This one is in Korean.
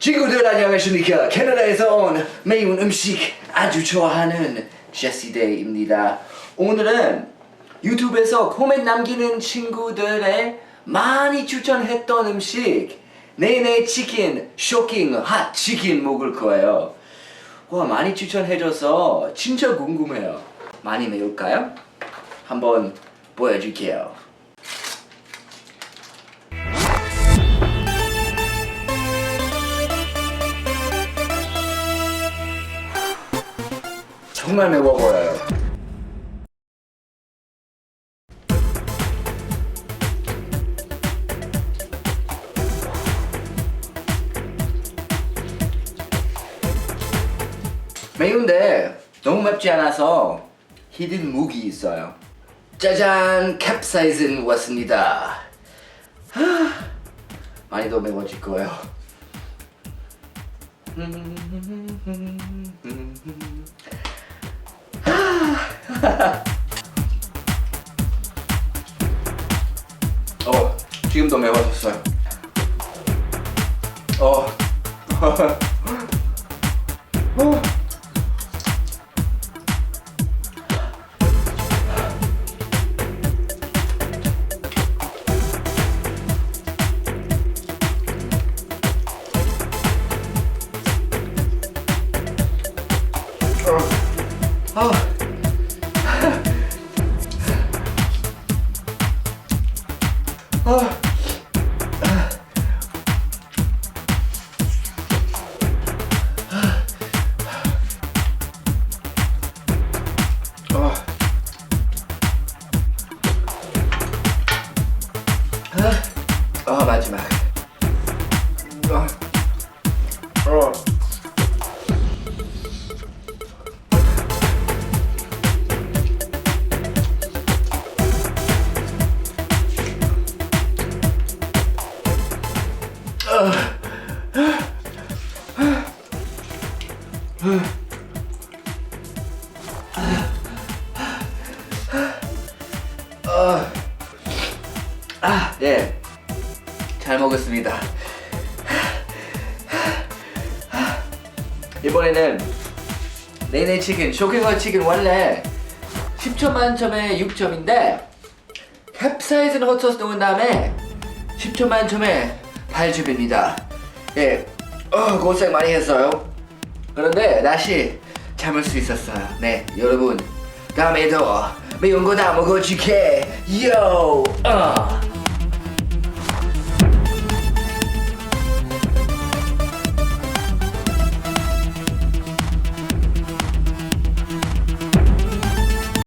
친구들 안녕하십니까 캐나다에서 온 매운 음식 아주 좋아하는 제시데이입니다. 오늘은 유튜브에서 코멘 남기는 친구들의 많이 추천했던 음식 네네 치킨 쇼킹 핫 치킨 먹을 거예요. 와 많이 추천해줘서 진짜 궁금해요. 많이 매울까요? 한번 보여줄게요 정말 매워 보여요. 매운데 너무 맵지 않아서 히든 무기 있어요. 짜잔 캡사이신 왔습니다. 하, 많이 더 매워질 거예요. 어, 지금도 매워졌어요. 어. 어. 어. 어, 마지막. 어. 어. 아, 예. 잘 먹었습니다. 이번에는 네네 치킨, 쇼킹어 치킨 원래 10점 만점에 6점인데 캡사이신 헛소스 넣은 다음에 10점 만점에 8점입니다. 예, 어, 고생 많이 했어요. 그런데 다시 참을 수 있었어요. 네, 여러분 다음에도 매운 거 다 먹어줄게. 요, 어.